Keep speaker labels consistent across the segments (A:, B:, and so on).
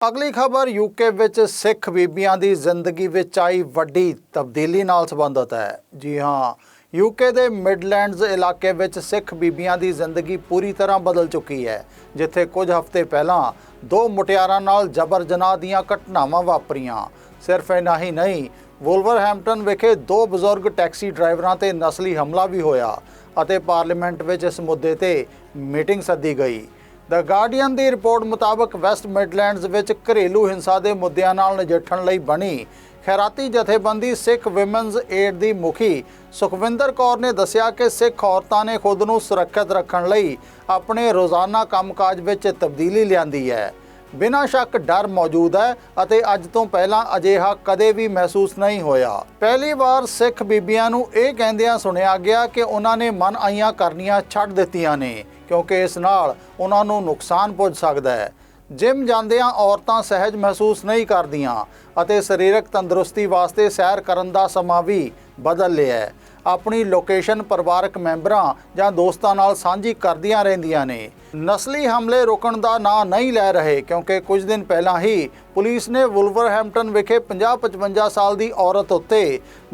A: ਅਗਲੀ ਖਬਰ, ਯੂਕੇ ਵਿੱਚ ਸਿੱਖ ਬੀਬੀਆਂ ਦੀ ਜ਼ਿੰਦਗੀ ਵਿੱਚ ਆਈ ਵੱਡੀ ਤਬਦੀਲੀ ਨਾਲ ਸੰਬੰਧਿਤ ਹੈ। ਜੀ ਹਾਂ, ਯੂਕੇ ਦੇ ਮਿਡਲੈਂਡਸ ਇਲਾਕੇ ਵਿੱਚ ਸਿੱਖ ਬੀਬੀਆਂ ਦੀ ਜ਼ਿੰਦਗੀ ਪੂਰੀ ਤਰ੍ਹਾਂ ਬਦਲ ਚੁੱਕੀ ਹੈ, ਜਿੱਥੇ ਕੁਝ ਹਫ਼ਤੇ ਪਹਿਲਾਂ ਦੋ ਮੁਟਿਆਰਾਂ ਨਾਲ ਜਬਰ ਜਨਾਹ ਦੀਆਂ ਘਟਨਾਵਾਂ ਵਾਪਰੀਆਂ। ਸਿਰਫ ਇੰਨਾ ਹੀ ਨਹੀਂ, ਵੁਲਵਰਹੈਂਪਟਨ ਵਿਖੇ ਦੋ ਬਜ਼ੁਰਗ ਟੈਕਸੀ ਡਰਾਈਵਰਾਂ ਤੇ ਨਸਲੀ ਹਮਲਾ ਵੀ ਹੋਇਆ ਅਤੇ ਪਾਰਲੀਮੈਂਟ ਵਿੱਚ ਇਸ ਮੁੱਦੇ ਤੇ ਮੀਟਿੰਗ ਸੱਦੀ ਗਈ। ਦ ਗਾਰਡੀਅਨ ਦੀ ਰਿਪੋਰਟ ਮੁਤਾਬਕ ਵੈਸਟ ਮਿਡਲੈਂਡਸ ਵਿੱਚ ਘਰੇਲੂ ਹਿੰਸਾ ਦੇ ਮੁੱਦਿਆਂ ਨਾਲ ਨਜਿੱਠਣ ਲਈ ਬਣੀ। ਖੈਰਾਤੀ ਜਥੇਬੰਦੀ ਸਿੱਖ ਵਿਮਨਸ ਏਡ ਦੀ ਮੁਖੀ ਸੁਖਵਿੰਦਰ ਕੌਰ ਨੇ ਦੱਸਿਆ ਕਿ ਸਿੱਖ ਔਰਤਾਂ ਨੇ ਖੁਦ ਨੂੰ ਸੁਰੱਖਿਅਤ ਰੱਖਣ ਲਈ ਆਪਣੇ ਰੋਜ਼ਾਨਾ ਕੰਮਕਾਜ ਵਿੱਚ ਤਬਦੀਲੀ ਲਿਆਂਦੀ ਹੈ। ਬਿਨਾਂ ਸ਼ੱਕ ਡਰ ਮੌਜੂਦ ਹੈ ਅਤੇ ਅੱਜ ਤੋਂ ਪਹਿਲਾਂ ਅਜਿਹਾ ਕਦੇ ਵੀ ਮਹਿਸੂਸ ਨਹੀਂ ਹੋਇਆ। ਪਹਿਲੀ ਵਾਰ ਸਿੱਖ ਬੀਬੀਆਂ ਨੂੰ ਇਹ ਕਹਿੰਦਿਆਂ ਸੁਣਿਆ ਗਿਆ ਕਿ ਉਹਨਾਂ ਨੇ ਮਨ ਆਈਆਂ ਕਰਨੀਆਂ ਛੱਡ ਦਿੱਤੀਆਂ ਨੇ, ਕਿਉਂਕਿ ਇਸ ਨਾਲ ਉਹਨਾਂ ਨੂੰ ਨੁਕਸਾਨ ਪਹੁੰਚ ਸਕਦਾ ਹੈ। ਜਿਮ ਜਾਂਦਿਆਂ ਔਰਤਾਂ ਸਹਿਜ ਮਹਿਸੂਸ ਨਹੀਂ ਕਰਦੀਆਂ ਅਤੇ ਸਰੀਰਕ ਤੰਦਰੁਸਤੀ ਵਾਸਤੇ ਸੈਰ ਕਰਨ ਦਾ ਸਮਾਂ ਵੀ ਬਦਲ ਲਿਆ ਹੈ। ਆਪਣੀ ਲੋਕੇਸ਼ਨ ਪਰਿਵਾਰਕ ਮੈਂਬਰਾਂ ਜਾਂ ਦੋਸਤਾਂ ਨਾਲ ਸਾਂਝੀ ਕਰਦੀਆਂ ਰਹਿੰਦੀਆਂ ਨੇ। ਨਸਲੀ ਹਮਲੇ ਰੋਕਣ ਦਾ ਨਾਂ ਨਹੀਂ ਲੈ ਰਹੇ ਕਿਉਂਕਿ ਕੁਝ ਦਿਨ ਪਹਿਲਾਂ ਹੀ ਪੁਲਿਸ ਨੇ ਵੁਲਵਰਹੈਂਪਟਨ ਵਿਖੇ 50-55 ਸਾਲ ਦੀ ਔਰਤ ਉੱਤੇ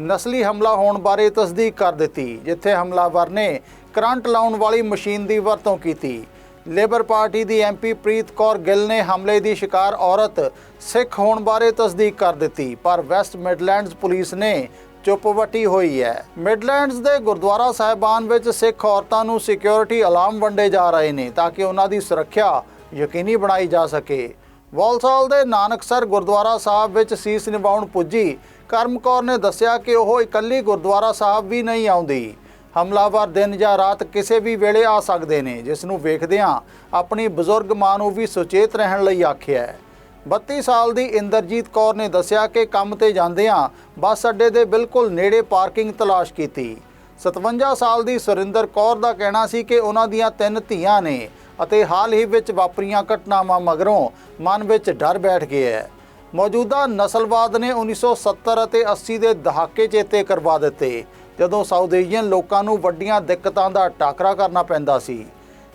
A: ਨਸਲੀ ਹਮਲਾ ਹੋਣ ਬਾਰੇ ਤਸਦੀਕ ਕਰ ਦਿੱਤੀ, ਜਿੱਥੇ ਹਮਲਾਵਰ ਨੇ ਕਰੰਟ ਲਾਉਣ ਵਾਲੀ ਮਸ਼ੀਨ ਦੀ ਵਰਤੋਂ ਕੀਤੀ। ਲੇਬਰ ਪਾਰਟੀ ਦੀ ਐਮਪੀ ਪ੍ਰੀਤ ਕੌਰ ਗਿੱਲ ਨੇ ਹਮਲੇ ਦੀ ਸ਼ਿਕਾਰ ਔਰਤ ਸਿੱਖ ਹੋਣ ਬਾਰੇ ਤਸਦੀਕ ਕਰ ਦਿੱਤੀ, ਪਰ ਵੈਸਟ ਮਿਡਲੈਂਡਸ ਪੁਲਿਸ ਨੇ ਚੁੱਪ ਵੱਟੀ ਹੋਈ ਹੈ। ਮਿਡਲੈਂਡਸ ਦੇ ਗੁਰਦੁਆਰਾ ਸਾਹਿਬਾਨ ਵਿੱਚ ਸਿੱਖ ਔਰਤਾਂ ਨੂੰ ਸਿਕਿਉਰਿਟੀ ਅਲਾਰਮ ਵੰਡੇ ਜਾ ਰਹੇ ਨੇ ਤਾਂ ਕਿ ਉਹਨਾਂ ਦੀ ਸੁਰੱਖਿਆ ਯਕੀਨੀ ਬਣਾਈ ਜਾ ਸਕੇ। ਵਾਲਸਾਲ ਦੇ ਨਾਨਕਸਰ ਗੁਰਦੁਆਰਾ ਸਾਹਿਬ ਵਿੱਚ ਸੀਸ ਨਿਭਾਉਣ ਪੁੱਜੀ ਕਰਮ ਕੌਰ ਨੇ ਦੱਸਿਆ ਕਿ ਉਹ ਇਕੱਲੀ ਗੁਰਦੁਆਰਾ ਸਾਹਿਬ ਵੀ ਨਹੀਂ ਆਉਂਦੀ। ਹਮਲਾਵਰ ਦਿਨ ਜਾਂ ਰਾਤ ਕਿਸੇ ਵੀ ਵੇਲੇ ਆ ਸਕਦੇ ਨੇ, ਜਿਸ ਨੂੰ ਵੇਖਦਿਆਂ ਆਪਣੀ ਬਜ਼ੁਰਗ ਮਾਂ ਨੂੰ ਵੀ ਸੁਚੇਤ ਰਹਿਣ ਲਈ ਆਖਿਆ ਹੈ। 32 ਸਾਲ ਦੀ ਇੰਦਰਜੀਤ ਕੌਰ ਨੇ ਦੱਸਿਆ ਕਿ ਕੰਮ ਤੇ ਜਾਂਦਿਆਂ ਬੱਸ ਅੱਡੇ ਦੇ ਬਿਲਕੁਲ ਨੇੜੇ ਪਾਰਕਿੰਗ ਤਲਾਸ਼ ਕੀਤੀ। 57 ਸਾਲ ਦੀ ਸੁਰਿੰਦਰ ਕੌਰ ਦਾ ਕਹਿਣਾ ਸੀ ਕਿ ਉਹਨਾਂ ਦੀਆਂ ਤਿੰਨ ਧੀਆਂ ਨੇ ਅਤੇ ਹਾਲ ਹੀ ਵਿੱਚ ਵਾਪਰੀਆਂ ਘਟਨਾਵਾਂ ਮਗਰੋਂ ਮਨ ਵਿੱਚ ਡਰ ਬੈਠ ਗਿਆ ਹੈ। ਮੌਜੂਦਾ ਨਸਲਵਾਦ ਨੇ 1970 ਅਤੇ 80 ਦੇ ਦਹਾਕੇ ਚੇਤੇ ਕਰਵਾ ਦਿੱਤੇ, ਜਦੋਂ ਸਾਊਥ ਏਸ਼ੀਅਨ ਲੋਕਾਂ ਨੂੰ ਵੱਡੀਆਂ ਦਿੱਕਤਾਂ ਦਾ ਟਾਕਰਾ ਕਰਨਾ ਪੈਂਦਾ ਸੀ।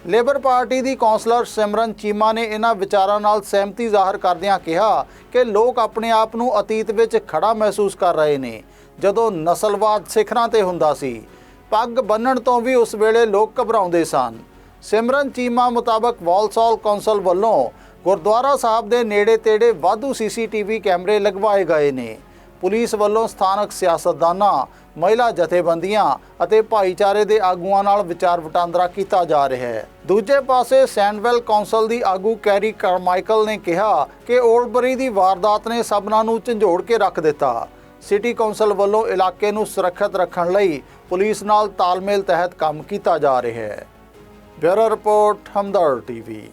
A: ਲੇਬਰ ਪਾਰਟੀ ਦੀ ਕੌਂਸਲਰ ਸਿਮਰਨ ਚੀਮਾ ਨੇ ਇਹਨਾਂ ਵਿਚਾਰਾਂ ਨਾਲ ਸਹਿਮਤੀ ਜ਼ਾਹਰ ਕਰਦਿਆਂ ਕਿਹਾ ਕਿ ਲੋਕ ਆਪਣੇ ਆਪ ਨੂੰ ਅਤੀਤ ਵਿੱਚ ਖੜਾ ਮਹਿਸੂਸ ਕਰ ਰਹੇ ਨੇ, ਜਦੋਂ ਨਸਲਵਾਦ ਸਿਖਰਾਂ ਤੇ ਹੁੰਦਾ ਸੀ। ਪੱਗ ਬੰਨਣ ਤੋਂ ਵੀ ਉਸ ਵੇਲੇ ਲੋਕ ਘਬਰਾਉਂਦੇ ਸਨ। ਸਿਮਰਨ ਚੀਮਾ ਮੁਤਾਬਕ ਵਾਲਸੌਲ ਕੌਂਸਲ ਵੱਲੋਂ ਗੁਰਦੁਆਰਾ ਸਾਹਿਬ ਦੇ ਨੇੜੇ ਤੇੜੇ ਵਾਧੂ ਸੀਸੀਟੀਵੀ ਕੈਮਰੇ ਲਗਵਾਏ ਗਏ ਨੇ। ਪੁਲਿਸ ਵੱਲੋਂ ਸਥਾਨਕ ਸਿਆਸਤਦਾਨਾਂ, ਮਹਿਲਾ ਜਥੇਬੰਦੀਆਂ ਅਤੇ ਭਾਈਚਾਰੇ ਦੇ ਆਗੂਆਂ ਨਾਲ ਵਿਚਾਰ ਵਟਾਂਦਰਾ ਕੀਤਾ ਜਾ ਰਿਹਾ ਹੈ। ਦੂਜੇ ਪਾਸੇ ਸੈਂਡਵੈਲ ਕੌਂਸਲ ਦੀ ਆਗੂ ਕੈਰੀ ਕਾਰਮਾਈਕਲ ਨੇ ਕਿਹਾ ਕਿ ਓਲਡਬਰੀ ਦੀ ਵਾਰਦਾਤ ਨੇ ਸਭਨਾਂ ਨੂੰ ਝੰਜੋੜ ਕੇ ਰੱਖ ਦਿੱਤਾ। ਸਿਟੀ ਕੌਂਸਲ ਵੱਲੋਂ ਇਲਾਕੇ ਨੂੰ ਸੁਰੱਖਿਅਤ ਰੱਖਣ ਲਈ ਪੁਲਿਸ ਨਾਲ ਤਾਲਮੇਲ ਤਹਿਤ ਕੰਮ ਕੀਤਾ ਜਾ ਰਿਹਾ ਹੈ। Bureau report Hamdard TV.